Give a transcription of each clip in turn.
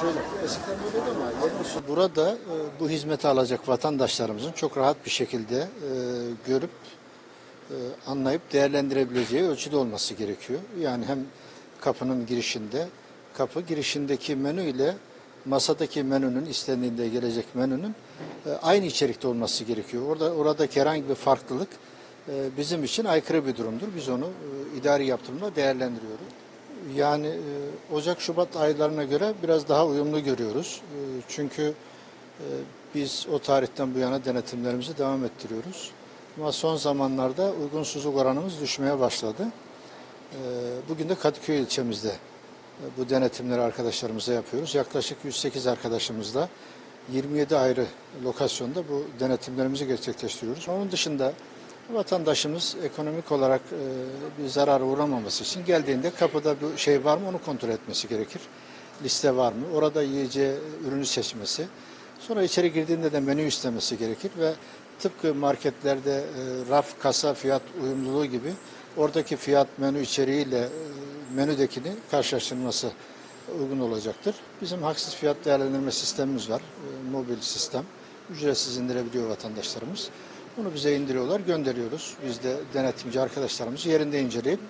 şöyle eskiden ama yeni usul burada e, bu hizmeti alacak vatandaşlarımızın çok rahat bir şekilde e, görüp e, anlayıp değerlendirebileceği ölçüde olması gerekiyor. Yani hem kapının girişinde, kapı girişindeki menü ile masadaki menünün istendiğinde gelecek menünün aynı içerikte olması gerekiyor. Orada oradaki herhangi bir farklılık bizim için aykırı bir durumdur. Biz onu idari yaptırımla değerlendiriyoruz. Yani e, Ocak-Şubat aylarına göre biraz daha uyumlu görüyoruz. E, Çünkü e, biz o tarihten bu yana denetimlerimizi devam ettiriyoruz. Ama son zamanlarda uygunsuzluk oranımız düşmeye başladı. Bugün de Kadıköy ilçemizde bu denetimleri arkadaşlarımıza yapıyoruz. Yaklaşık 108 arkadaşımızla 27 ayrı lokasyonda bu denetimlerimizi gerçekleştiriyoruz. Onun dışında vatandaşımız ekonomik olarak e, bir zarar uğramaması için geldiğinde kapıda bir şey var mı onu kontrol etmesi gerekir. Liste var mı? Orada yiyeceği ürünü seçmesi. Sonra içeri girdiğinde de menü istemesi gerekir ve tıpkı marketlerde e, raf, kasa, fiyat uyumluluğu gibi oradaki fiyat menü içeriğiyle e, menüdekini karşılaştırması uygun olacaktır. Bizim haksız fiyat değerlendirme sistemimiz var. E, mobil sistem. Ücretsiz indirebiliyor vatandaşlarımız. Bunu bize indiriyorlar, gönderiyoruz. Biz de denetimci arkadaşlarımız yerinde inceleyip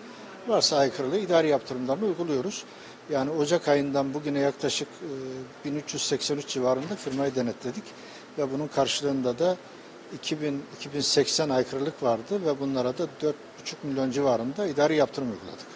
varsa aykırılığı idari yaptırımlarını uyguluyoruz. Yani Ocak ayından bugüne yaklaşık e, 1383 civarında firmayı denetledik ve bunun karşılığında da 2000 2080 aykırılık vardı ve bunlara da 4,5 milyon civarında idari yaptırım uyguladık.